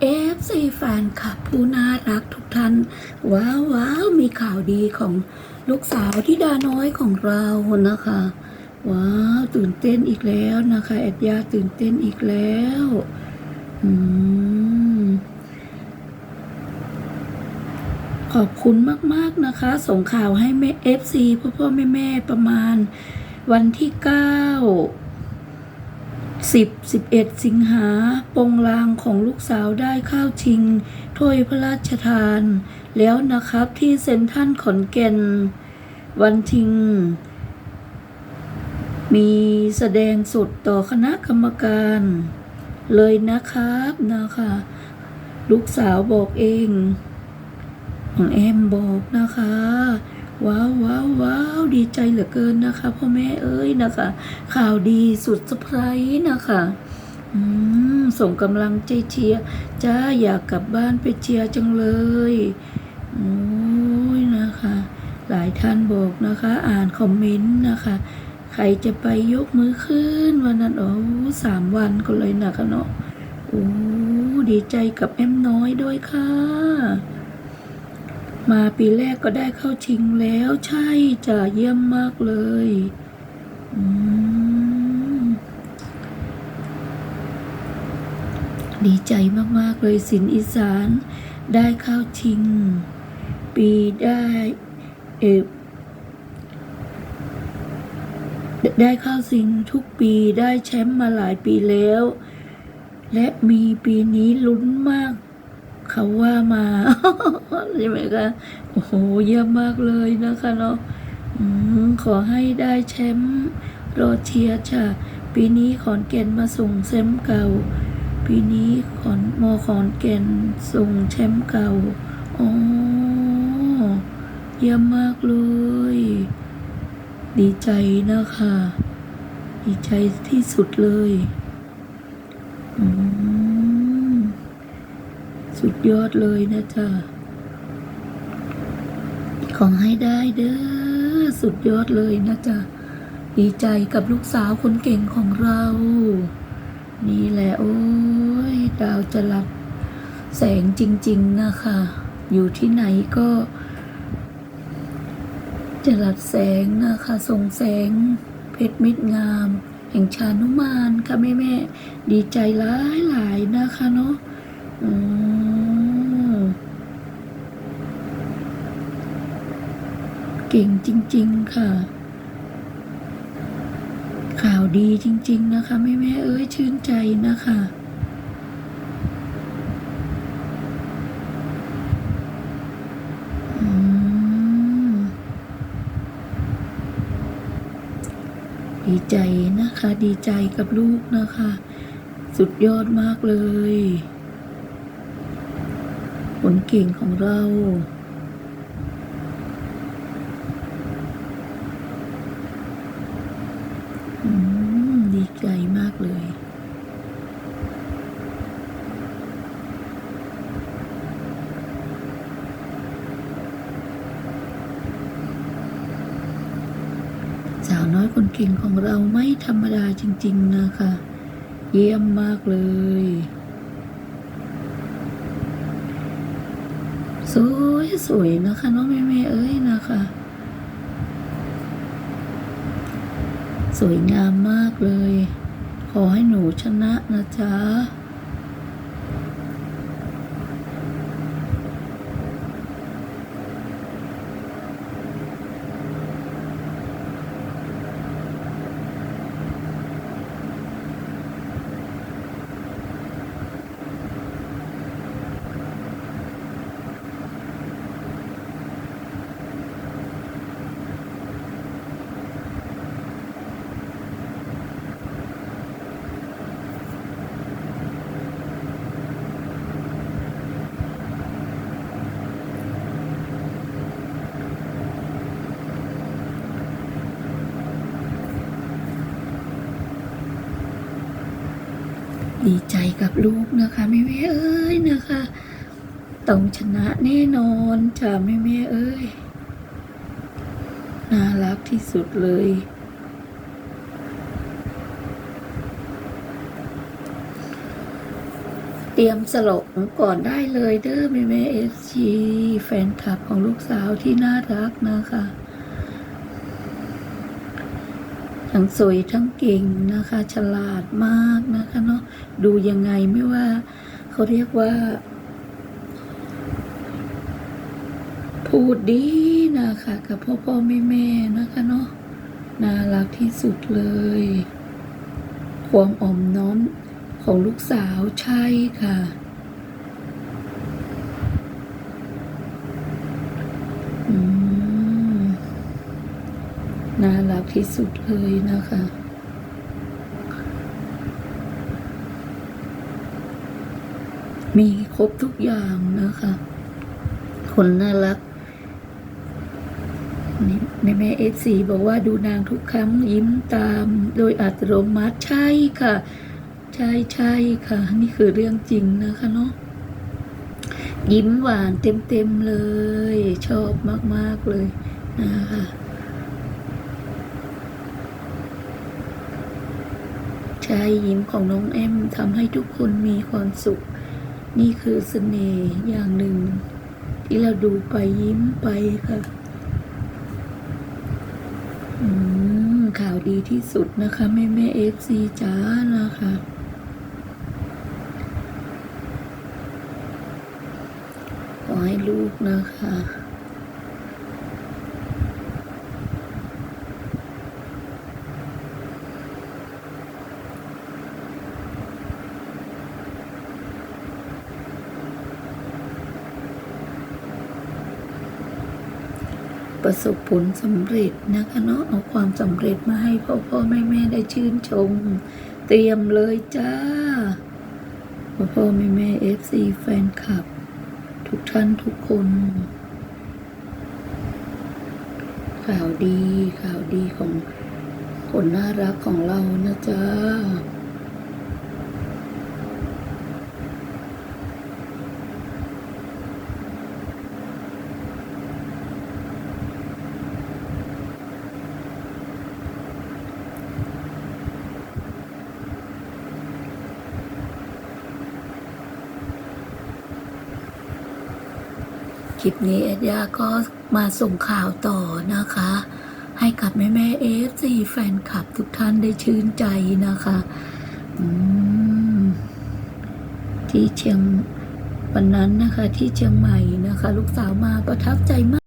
เอฟซีแฟนคลับผู้น่ารักทุกท่าน ว้าวว้าวมีข่าวดีของลูกสาวที่ดาน้อยของเรานะคะ ว้าวตื่นเต้นอีกแล้วนะคะแอดยาตื่นเต้นอีกแล้วอืมขอบคุณมาก ๆ นะคะ ส่งข่าวให้แม่เอฟซีพ่อพ่อแม่แม่ประมาณวันที่เก้า สิบสิบเอ็ดสิงหาปงลางของลูกสาวได้เข้าชิงถ้วยพระราชทาน แล้วนะครับที่เซ็นทรัลขอนแก่น วันชิง มีแสดงสดต่อคณะกรรมการ เลยนะครับนะคะ ลูกสาวบอกเองของแอมบอกนะคะ ว้าวว้าวว้าวดีใจเหลือเกินนะคะพ่อแม่เอ้ยนะคะ ข่าวดีสุดเซอร์ไพรส์นะคะอืมส่งกำลังใจเชียร์จ้าอยากกลับบ้านไปเชียร์จังเลยโอ้ยนะคะ หลายท่านบอกนะคะ อ่านคอมเมนต์นะคะ ใครจะไปยกมือขึ้นวันนั้นโอ้สามวันก็เลยนะคะเนาะโอ้ดีใจกับแอมน้อยด้วยค่ะ มาปีแรกก็ได้เข้าชิงแล้วใช่จะเยี่ยมมากเลยดีใจมาก ๆ เลยสินอีสานได้เข้าชิง ปีได้เออได้เข้าชิงทุกปีได้แชมป์มาหลายปีแล้ว และมีปีนี้ลุ้นมาก เขาว่ามาใช่ไหมคะโอ้โหเยี่ยมมากเลยนะคะเนาะอขอให้ได้แชมป์โรเชียร์จ้ะปีนี้ขอนแก่นมาส่งแชมป์เก่า ปีนี้ขอนมอขอนแก่นส่งแชมป์เก่าอ๋อเยี่ยมมากเลย ดีใจนะคะ ดีใจที่สุดเลย อืม สุดยอดเลยนะจ๊ะขอให้ได้เด้อสุดยอดเลยนะจ๊ะดีใจกับลูกสาวคนเก่งของเรา นี่แหละโอ้ย ดาวจะรับแสงจริง ๆ นะคะ อยู่ที่ไหนก็ จะรับแสงนะคะ ส่งแสงเพชรมิตรงาม แห่งชานุมานค่ะแม่แม่ดีใจหลายหลายๆนะคะเนาะอืม เก่งจริง ๆ ค่ะ ข่าวดีจริง ๆ นะคะแม่แม่เอ้ยชื่นใจนะคะดีใจนะคะ ดีใจกับลูกนะคะ สุดยอดมากเลย ผลเก่งของเรา อืม ดีใจมากเลย สาว น้อยคนเก่งของเราไม่ธรรมดาจริง ๆ นะคะ เยี่ยมมากเลย สวยสวยนะคะน้องแม่แม่เอ้ยนะคะ สวยงามมากเลย ขอให้หนูชนะนะจ๊ะ ดีใจกับลูกนะคะแม่แม่เอ้ยนะคะต้องชนะแน่นอนจ้ะแม่แม่เอ้ยน่ารักที่สุดเลย เตรียมสลบก่อนได้เลยเด้อแม่แม่เอสจีแฟนคลับของลูกสาวที่น่ารักนะคะ ทั้งสวยทั้งเก่งนะคะ ฉลาดมากนะคะเนาะดูยังไงไม่ว่าเขาเรียกว่า พูดดีนะคะกับพ่อพ่อแม่แม่นะคะเนาะน่ารักที่สุดเลย ความอ่อมน้อมของลูกสาวใช่ค่ะ อืม น่ารักที่สุดเลยนะคะ มีครบทุกอย่างนะคะ คนน่ารักนี่แม่แม่เอฟซีบอกว่าดูนางทุกครั้งยิ้มตามโดยอัตโนมัติใช่ค่ะ ใช่ใช่ค่ะ นี่คือเรื่องจริงนะคะเนาะยิ้มหวานเต็มเต็มๆเลย ชอบมาก ๆ เลยนะคะ ใช่ยิ้มของน้องแอมทำให้ทุกคนมีความสุข นี่คือเสน่ห์อย่างหนึ่ง ที่เราดูไปยิ้มไปค่ะข่าวดีที่สุดนะคะแม่แม่เอฟซีจ้านะคะขอให้ลูกนะคะ ประสบผลสำเร็จนะคะเนาะเอาความสำเร็จมาให้พ่อพ่อแม่แม่ได้ชื่นชม เตรียมเลยจ้า พ่อพ่อแม่แม่เอฟซีแฟนคลับ ทุกท่านทุกคน ข่าวดีข่าวดีของคนน่ารักของเรานะจ๊ะ ลิปนี้เอ็ดยาก็มาส่งข่าวต่อนะคะ ให้กับแม่แม่เอฟซีแฟนคลับทุกท่านได้ชื่นใจนะคะที่เชียงวันนั้นนะคะที่เชียงใหม่นะคะ ลูกสาวมาประทับใจมาก